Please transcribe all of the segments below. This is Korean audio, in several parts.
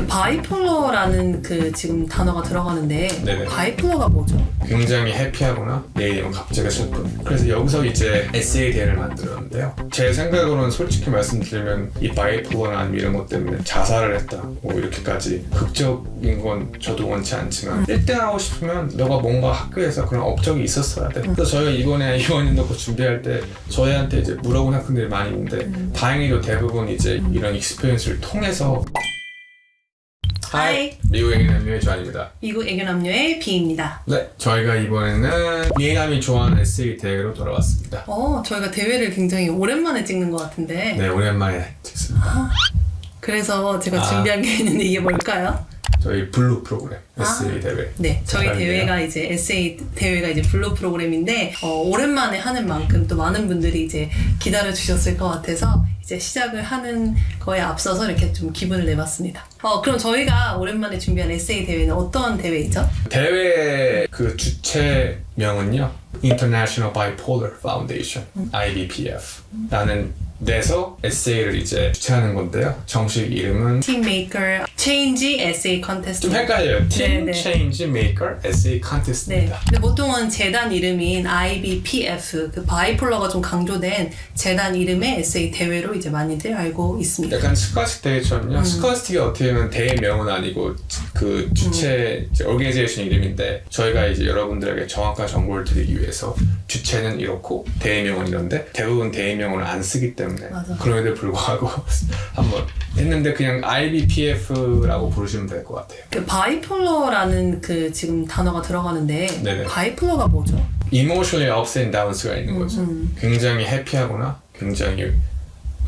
그 바이폴러라는 그 지금 단어가 들어가는데 네네. 바이폴러가 뭐죠? 굉장히 해피하거나 내일이면 갑자기 슬픈. 그래서 여기서 이제 에세이 대회를 만들었는데요. 제 생각으로는 솔직히 말씀드리면 이 바이폴러나 아니면 이런 것 때문에 자살을 했다 뭐 이렇게까지 극적인 건 저도 원치 않지만 1등 하고 싶으면 너가 뭔가 학교에서 그런 업적이 있었어야 돼. 그래서 저희가 이번에 이번에 고 준비할 때 저희한테 이제 물어본 학생들이 많이 있는데 다행히도 대부분 이제 이런 익스피리언스를 통해서 하이. 미국 애기 남녀의 조안입니다 미국 애교 남녀의 비입니다. 네, 저희가 이번에는 미남이 좋아하는 에세이 대회로 돌아왔습니다. 어, 저희가 대회를 굉장히 오랜만에 찍는 것 같은데 네, 오랜만에 찍습니다. 그래서 제가 아. 준비한 게 있는데 이게 뭘까요? 저희 블루 프로그램 에세이 아. 대회. 네, 저희. 대회가 이제 에세이 대회가 이제 블루 프로그램인데 어, 오랜만에 하는 만큼 또 많은 분들이 이제 기다려 주셨을 것 같아서 이제 시작을 하는 거에 앞서서 이렇게 좀 기분을 내봤습니다. 어, 그럼 저희가 오랜만에 준비한 에세이 대회는 어떤 대회이죠? 대회 그 주체명은요, International Bipolar Foundation (IBPF)라는 데서 에세이를 이제 주최하는 건데요. 정식 이름은 Team Maker Change Essay 좀 Contest. 헷갈려요. Team 네. Change Maker Essay 네. Contest입니다. 근데 보통은 재단 이름인 IBPF, 그 바이폴러가 좀 강조된 재단 이름의 에세이 대회로 이제 많이들 알고 있습니다. 약간 스카스틱 대회처럼요. 스카스틱이 어떻게 보면 대회명은 아니고 그 주최 이제 오르게이제이션 이름인데 저희가 이제 여러분들에게 정확한 정보를 드리기 위해서 주체는 이렇고 대회명은 이런데 대부분 대회명을 안 쓰기 때문에 맞아. 그럼에도 불구하고 한번 했는데 그냥 IBPF라고 부르시면 될 것 같아요. 그 바이폴러라는 그 지금 단어가 들어가는데 네네. 바이폴러가 뭐죠? Emotionally ups and downs가 있는 거죠. 음. 굉장히 해피하거나 굉장히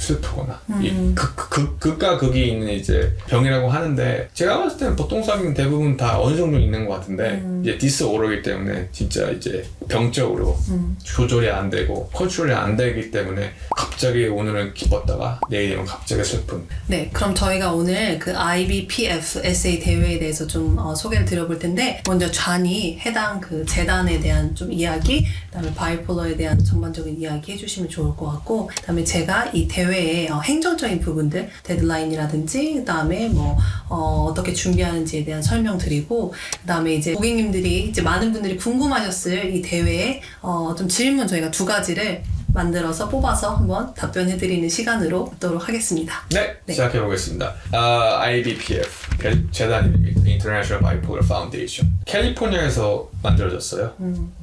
슬프거나 이 음. 극, 극, 극과 극이 있는 이제 병이라고 하는데 제가 봤을 때는 보통 사람은 대부분 다 어느 정도 있는 것 같은데 이제 디스오더이기 때문에 진짜 이제 병적으로 음. 조절이 안 되고 컨트롤이 안 되기 때문에 갑자기 오늘은 기뻤다가 내일이면 갑자기 슬픈 네, 그럼 저희가 오늘 그 IBPF 에세이 대회에 대해서 좀 어, 소개를 드려볼 텐데 먼저 잔이 해당 그 재단에 대한 좀 이야기, 그다음에 바이폴러에 대한 전반적인 이야기 해주시면 좋을 것 같고, 그다음에 제가 이 대회 의 어, 행정적인 부분들, 데드라인이라든지, 그 다음에 뭐 어, 어떻게 준비하는지에 대한 설명드리고, 그 다음에 이제 고객님들이 이제 많은 분들이 궁금하셨을 이 대회에 어, 좀 질문 저희가 두 가지를 만들어서 뽑아서 한번 답변해드리는 시간으로 갖도록 하겠습니다. 네, 네. 시작해 보겠습니다. 아, IBPF 개- 재단 이름입니다. International Bipolar Foundation. 캘리포니아에서 만들어졌어요.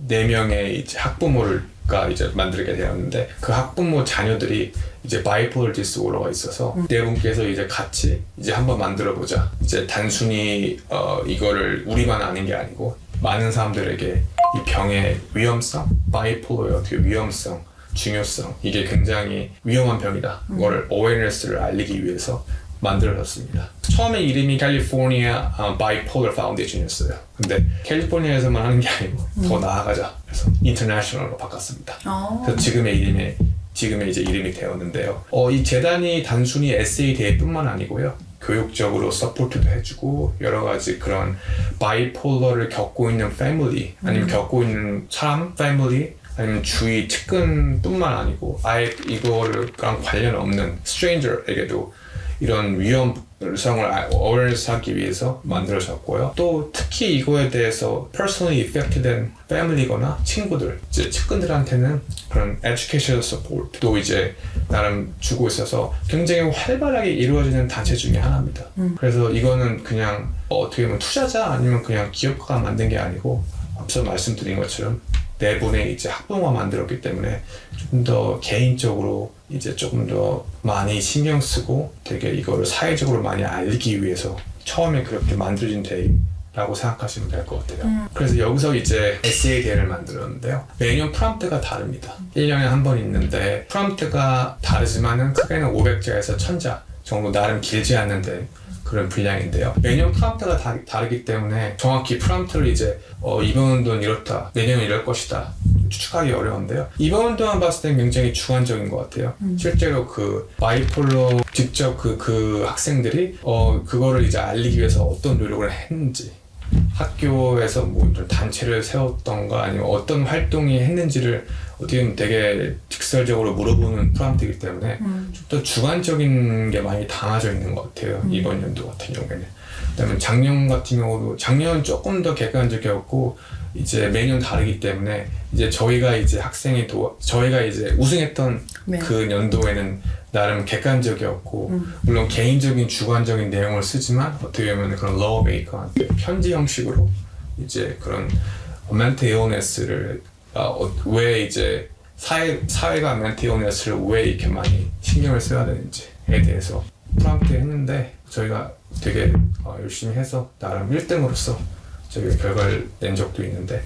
네 명의 이제 학부모를 가 이제 만들게 되었는데 그 학부모 자녀들이 이제 바이폴 디스오더가 있어서 네 분께서 이제 같이 이제 한번 만들어 보자. 이제 단순히 어, 이거를 우리만 아는 게 아니고 많은 사람들에게 이 병의 위험성, 바이폴러의 어떻게 위험성, 중요성 이게 굉장히 위험한 병이다. 그거를 awareness를 알리기 위해서 만들어졌습니다. 처음에 이름이 캘리포니아 어, 바이폴러 파운데이션이었어요. 근데 캘리포니아에서만 하는 게 아니고 더 나아가자. 그래서 인터내셔널로 바꿨습니다. 어. 그래서 지금의 이름이 지금의 이제 이름이 되었는데요. 어, 이 재단이 단순히 에세이 대회뿐만 아니고요. 교육적으로 서포트도 해주고 여러 가지 그런 바이폴러를 겪고 있는 패밀리 아니면 겪고 있는 사람 패밀리 아니면 주위 측근뿐만 아니고 아예 이거랑 관련 없는 스트레인저에게도 이런 위험 성을 awareness 하기 위해서 만들어졌고요. 또 특히 이거에 대해서 personally affected 된 패밀리거나 친구들, 이제 측근들한테는 그런 educational support도 이제 나름 주고 있어서 굉장히 활발하게 이루어지는 단체 중에 하나입니다. 그래서 이거는 그냥 어떻게 보면 투자자 아니면 그냥 기업가가 만든 게 아니고 앞서 말씀드린 것처럼 네 분의 이제 학부모가 만들었기 때문에 좀 더 개인적으로 이제 조금 더 많이 신경 쓰고 되게 이거를 사회적으로 많이 알리기 위해서 처음에 그렇게 만들어진 대회라고 생각하시면 될 것 같아요. 그래서 여기서 이제 에세이 대회를 만들었는데요. 매년 프롬프트가 다릅니다. 1년에 한 번 있는데 프롬프트가 다르지만은 크게는 500자에서 1000자 정도 나름 길지 않는데 그런 분량인데요. 매년 프롬프트가 다, 다르기 때문에 정확히 프롬프트를 이제 어, 이번 운동은 이렇다, 내년은 이럴 것이다 추측하기 어려운데요. 이번 운동만 봤을 땐 굉장히 주관적인 것 같아요. 실제로 그 바이폴로 직접 그, 그 학생들이 어, 그거를 이제 알리기 위해서 어떤 노력을 했는지 학교에서 뭐좀 단체를 세웠던가 아니면 어떤 활동이 했는지를 어떻게 보면 되게 직설적으로 물어보는 프롬프트이기 때문에 음. 좀더 주관적인 게 많이 담아져 있는 것 같아요. 이번 연도 같은 경우에는. 그다음에 작년 같은 경우도 작년은 조금 더 객관적이었고 이제 매년 다르기 때문에 이제 저희가 이제 학생이 도 저희가 이제 우승했던 네. 그 연도에는 나름 객관적이었고 음. 물론 개인적인 주관적인 내용을 쓰지만 어떻게 보면 그런 러브 베이커한테 편지 형식으로 이제 그런 멘트 illness를 아, 어, 왜 이제 사회 사회가 멘트 illness를 왜 이렇게 많이 신경을 써야 되는지에 대해서 프랑트 했는데 저희가 되게 어, 열심히 해서 나름 1등으로서 저희가 결과를 낸 적도 있는데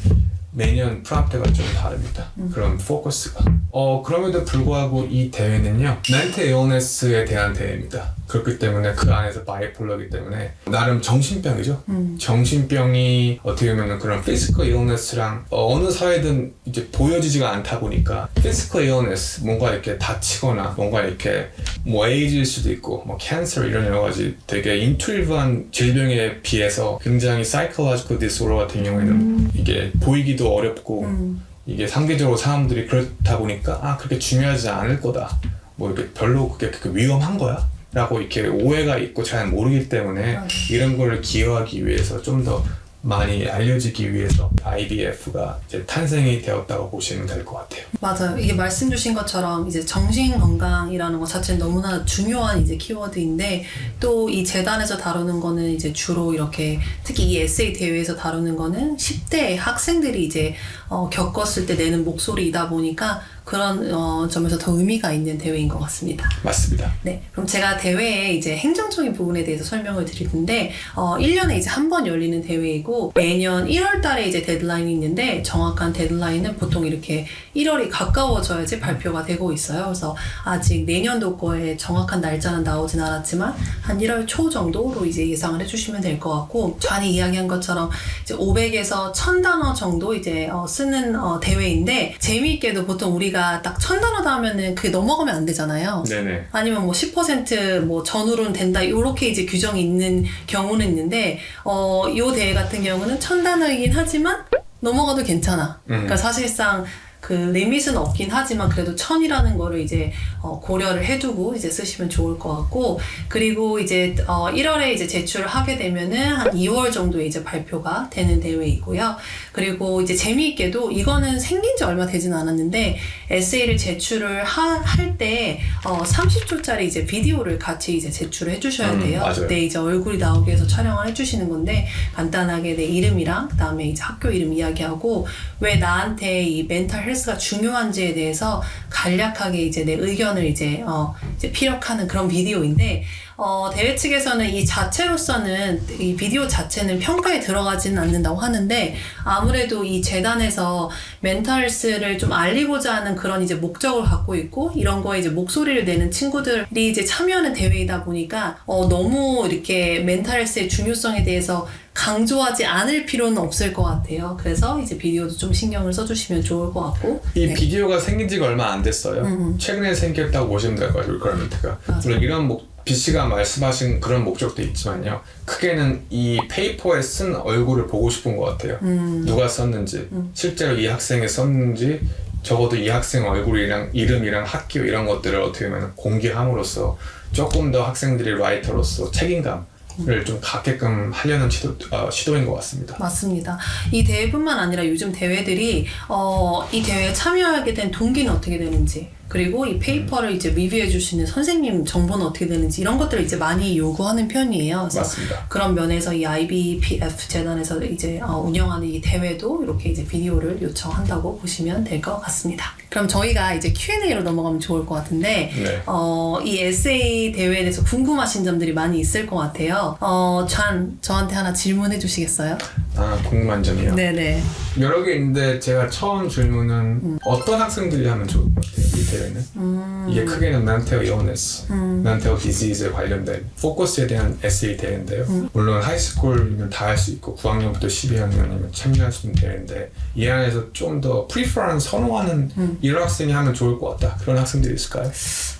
매년 프랑트가 좀 다릅니다. 그런 포커스가. 어 그럼에도 불구하고 이 대회는요 멘트 illness에 대한 대회입니다. 그렇기 때문에 그 안에서 바이폴러기 때문에 나름 정신병이죠. 음. 정신병이 어떻게 보면 그런 physical illness랑 어, 느 사회든 이제 보여지지가 않다 보니까 physical illness 뭔가 이렇게 다치거나 뭔가 이렇게 뭐 에이즈일 수도 있고 뭐 캔서 이런 여러 가지 되게 인투리브한 질병에 비해서 굉장히 psychological disorder 같은 경우에는 이게 보이기도 어렵고 음. 이게 상대적으로 사람들이 그렇다 보니까 아 그렇게 중요하지 않을 거다 뭐 이렇게 별로 그게 그렇게 위험한 거야 라고 이렇게 오해가 있고 잘 모르기 때문에 맞아. 이런 거를 기여하기 위해서 좀 더 많이 알려지기 위해서 IBF가 이제 탄생이 되었다고 보시면 될 것 같아요. 맞아요. 이게 말씀 주신 것처럼 이제 정신 건강이라는 것 자체는 너무나 중요한 이제 키워드인데 또 이 재단에서 다루는 거는 이제 주로 이렇게 특히 이 에세이 대회에서 다루는 거는 10대 학생들이 이제 어, 겪었을 때 내는 목소리이다 보니까 그런 어, 점에서 더 의미가 있는 대회인 것 같습니다. 맞습니다. 네, 그럼 제가 대회의 이제 행정적인 부분에 대해서 설명을 드릴 텐데, 어, 1년에 이제 한 번 열리는 대회이고, 매년 1월 달에 이제 데드라인이 있는데, 정확한 데드라인은 보통 이렇게 1월이 가까워져야지 발표가 되고 있어요. 그래서 아직 내년도 거에 정확한 날짜는 나오진 않았지만, 한 1월 초 정도로 이제 예상을 해주시면 될 것 같고, 전이 이야기한 것처럼 이제 500에서 1000단어 정도 이제 어, 쓰는 어, 대회인데, 재미있게도 보통 우리 가딱 1000단어다 하면은 그게 넘어가면 안 되잖아요. 네네. 아니면 뭐 10%뭐 전후로는 된다 이렇게 이제 규정이 있는 경우는 있는데 어요 대회 같은 경우는 천 단어이긴 하지만 넘어가도 괜찮아. 그러니까 사실상 그 리밋은 없긴 하지만 그래도 천이라는 거를 이제 어, 고려를 해두고 이제 쓰시면 좋을 것 같고 그리고 이제 어, 1월에 이제 제출을 하게 되면은 한 2월 정도에 이제 발표가 되는 대회이고요. 그리고 이제 재미있게도 이거는 생긴 지 얼마 되진 않았는데 에세이를 제출을 할때 어, 30초짜리 이제 비디오를 같이 이제 제출을 해주셔야 음, 돼요. 맞아요. 그때 이제 얼굴이 나오게 해서 촬영을 해주시는 건데 간단하게 내 이름이랑 그다음에 이제 학교 이름 이야기하고 왜 나한테 이 멘탈 헬 스가 중요한지에 대해서 간략하게 이제 내 의견을 이제 어 이제 피력하는 그런 비디오인데 어 대회 측에서는 이 자체로서는 이 비디오 자체는 평가에 들어가지는 않는다고 하는데 아무래도 이 재단에서 멘탈 헬스를 좀 알리고자 하는 그런 이제 목적을 갖고 있고 이런 거에 이제 목소리를 내는 친구들이 이제 참여하는 대회이다 보니까 어 너무 이렇게 멘탈 헬스의 중요성에 대해서 강조하지 않을 필요는 없을 것 같아요. 그래서 이제 비디오도 좀 신경을 써주시면 좋을 것 같고. 이 네. 비디오가 생긴 지가 얼마 안 됐어요. 음. 최근에 생겼다고 보시면 될 것 같아요. 맞아요. 물론 이런 목, B 씨가 말씀하신 그런 목적도 있지만요. 크게는 이 페이퍼에 쓴 얼굴을 보고 싶은 것 같아요. 음. 누가 썼는지, 실제로 이 학생이 썼는지, 적어도 이 학생 얼굴이랑 이름이랑 학교 이런 것들을 어떻게 보면 공개함으로써 조금 더 학생들이 라이터로서 책임감 을좀 갖게끔 하려는 시도, 어, 시도인 것 같습니다. 맞습니다. 이 대회뿐만 아니라 요즘 대회들이 어, 이 대회에 참여하게 된 동기는 어떻게 되는지 그리고 이 페이퍼를 이제 리뷰해 주시는 선생님 정보는 어떻게 되는지 이런 것들을 이제 많이 요구하는 편이에요. 맞습니다. 그런 면에서 이 IBPF 재단에서 이제 어, 운영하는 이 대회도 이렇게 이제 비디오를 요청한다고 보시면 될 것 같습니다. 그럼 저희가 이제 Q&A로 넘어가면 좋을 것 같은데 네. 어, 이 에세이 대회에 대해서 궁금하신 점들이 많이 있을 것 같아요. 어, 잔 저한테 하나 질문해 주시겠어요? 아, 궁금한 점이요. 네네. 여러 개 있는데 제가 처음 질문은 어떤 학생들이 하면 좋을 것 같아요? 이 대회는. 음. 이게 크게는 mental illness, mental disease에 관련된 포커스에 대한 에세이 대회인데요. 음. 물론 하이스쿨이면 다 할 수 있고 9학년부터 12학년이면 참여할 수 있는 대회인데 이 안에서 좀 더 프리퍼런 선호하는 음. 이런 학생이 하면 좋을 것 같다. 그런 학생들이 있을까요?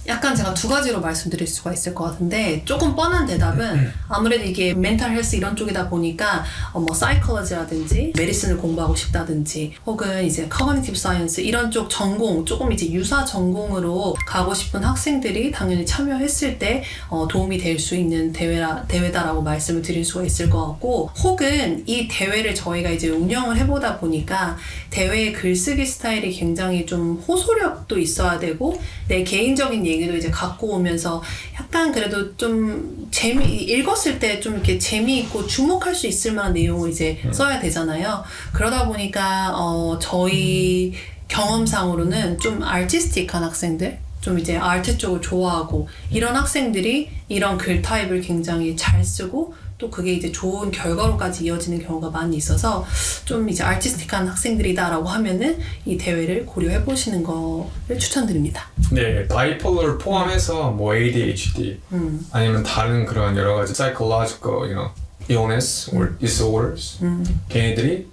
약간 제가 두 가지로 말씀드릴 수가 있을 것 같은데 조금 뻔한 대답은 아무래도 이게 멘탈 헬스 이런 쪽이다 보니까 어, 뭐 사이콜로지라든지 메디슨을 공부하고 싶다든지 혹은 이제 커그니티브 사이언스 이런 쪽 전공 조금 이제 유사 전공으로 가고 싶은 학생들이 당연히 참여했을 때 어, 도움이 될 수 있는 대회라, 대회다라고 말씀을 드릴 수가 있을 것 같고 혹은 이 대회를 저희가 이제 운영을 해보다 보니까 대회의 글쓰기 스타일이 굉장히 좀 호소력도 있어야 되고 내 개인적인 얘기도 이제 갖고 오면서 약간 그래도 좀 재미 읽었을 때 좀 이렇게 재미있고 주목할 수 있을 만한 내용을 이제 써야 되잖아요. 그러다 보니까 어 저희 경험상으로는 좀 아티스틱한 학생들 좀 이제 아트 쪽을 좋아하고 이런 학생들이 이런 글 타입을 굉장히 잘 쓰고 또 그게 이제 좋은 결과로까지 이어지는 경우가 많이 있어서 좀 이제 아티스틱한 학생들이다라고 하면은 이 대회를 고려해 보시는 거를 추천드립니다. 네, 바이폴러를 포함해서 뭐 ADHD 음. 아니면 다른 그런 여러 가지 psychological, you know, illness or disorders 음. 걔네들이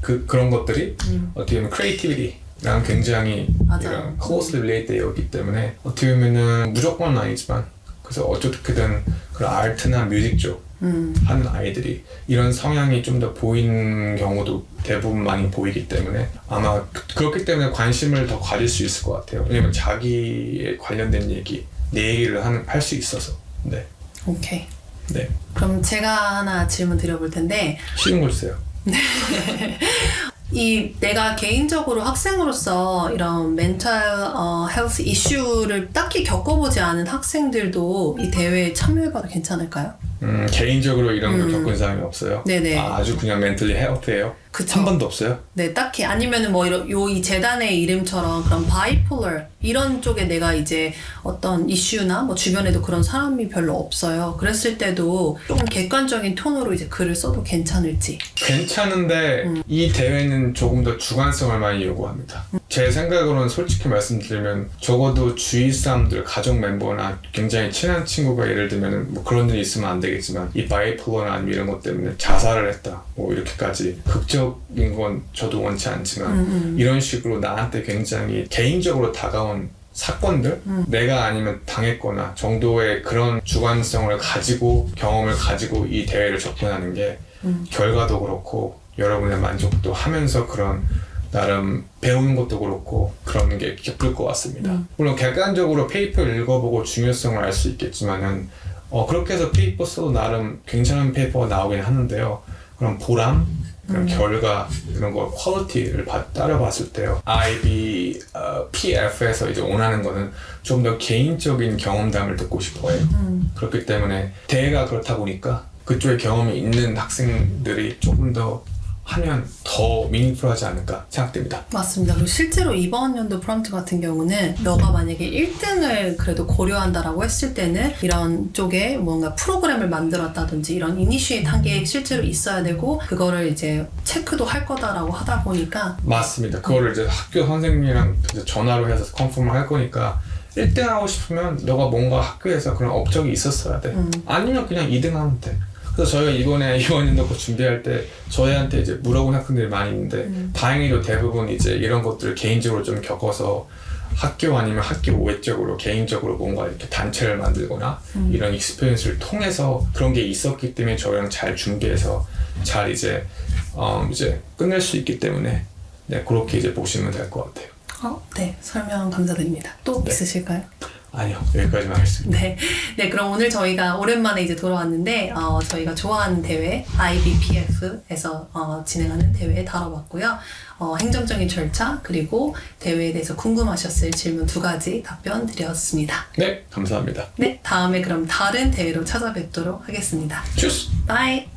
그 그런 것들이 어떻게 보면 creativity 랑 굉장히 맞아요. 이런 closely related 되어 있기 때문에 어떻게 보면은 무조건 아니지만 그래서 어떻게든 그런 아트나 뮤직 쪽 음. 하는 아이들이 이런 성향이 좀 더 보이는 경우도 대부분 많이 보이기 때문에 아마 그- 그렇기 때문에 관심을 더 가질 수 있을 것 같아요. 왜냐면 자기에 관련된 얘기, 내 얘기를 할 수 있어서. 네. 오케이. 네. 그럼 제가 하나 질문 드려볼 텐데 쉬운 걸 주세요. 이 내가 개인적으로 학생으로서 이런 멘탈 어, 헬스 이슈를 딱히 겪어보지 않은 학생들도 이 대회에 참여해봐도 괜찮을까요? 음, 개인적으로 이런 걸 겪은 사람이 없어요. 네네. 아, 아주 그냥 멘틀리 헬프예요. 그쵸. 한 번도 없어요. 네, 딱히 아니면은 뭐 이런 요이 재단의 이름처럼 그런 바이폴러 이런 쪽에 내가 이제 어떤 이슈나 뭐 주변에도 그런 사람이 별로 없어요. 그랬을 때도 조금 객관적인 톤으로 이제 글을 써도 괜찮을지. 괜찮은데 음. 이 대회는 조금 더 주관성을 많이 요구합니다. 제 생각으로는 솔직히 말씀드리면 적어도 주위 사람들, 가족 멤버나 굉장히 친한 친구가 예를 들면 뭐 그런 일이 있으면 안 되겠지만 이 바이폴러나 아니면 이런 것 때문에 자살을 했다. 뭐 이렇게까지 극적 인 건 저도 원치 않지만 음, 이런 식으로 나한테 굉장히 개인적으로 다가온 사건들 음. 내가 아니면 당했거나 정도의 그런 주관성을 가지고 경험을 가지고 이 대회를 접근하는 게 음. 결과도 그렇고 여러분의 만족도 하면서 그런 나름 배우는 것도 그렇고 그런 게 기쁠 것 같습니다. 음. 물론 객관적으로 페이퍼를 읽어보고 중요성을 알 수 있겠지만은 어, 그렇게 해서 페이퍼 써도 나름 괜찮은 페이퍼가 나오긴 하는데요. 그런 보람, 그런 결과 이런 거 퀄리티를 봐- 따라봤을 때요. IB, 어, PF에서 이제 원하는 거는 좀 더 개인적인 경험담을 듣고 싶어요. 음. 그렇기 때문에 대회가 그렇다 보니까 그쪽에 경험이 있는 학생들이 조금 더 하면 더 미닝풀하지 않을까 생각됩니다. 맞습니다. 그리고 실제로 이번 연도 프롬프트 같은 경우는 너가 만약에 1등을 그래도 고려한다라고 했을 때는 이런 쪽에 뭔가 프로그램을 만들었다든지 이런 이니시에이트 한 게 실제로 있어야 되고 그거를 이제 체크도 할 거다라고 하다 보니까 맞습니다. 그거를 이제 학교 선생님이랑 이제 전화로 해서 컨펌을 할 거니까 1등 하고 싶으면 너가 뭔가 학교에서 그런 업적이 있었어야 돼. 음. 아니면 그냥 2등 하면 돼. 그래서 저희가 이번에 이번 연도 거 준비할 때 저희한테 이제 물어본 학생들이 많이 있는데 음. 다행히도 대부분 이제 이런 것들을 개인적으로 좀 겪어서 학교 아니면 학교 외적으로 개인적으로 뭔가 이렇게 단체를 만들거나 음. 이런 익스피리언스를 통해서 그런 게 있었기 때문에 저희랑 잘 준비해서 잘 이제 어 이제 끝낼 수 있기 때문에 네 그렇게 이제 보시면 될 것 같아요. 어, 네 설명 감사드립니다. 또 네. 있으실까요? 아니요 여기까지만 하겠습니다. 네, 네 그럼 오늘 저희가 오랜만에 이제 돌아왔는데 어, 저희가 좋아하는 대회 IBPF에서 어, 진행하는 대회에 다뤄봤고요. 어, 행정적인 절차 그리고 대회에 대해서 궁금하셨을 질문 두 가지 답변 드렸습니다. 네 감사합니다. 네, 다음에 그럼 다른 대회로 찾아뵙도록 하겠습니다. 주스. 바이.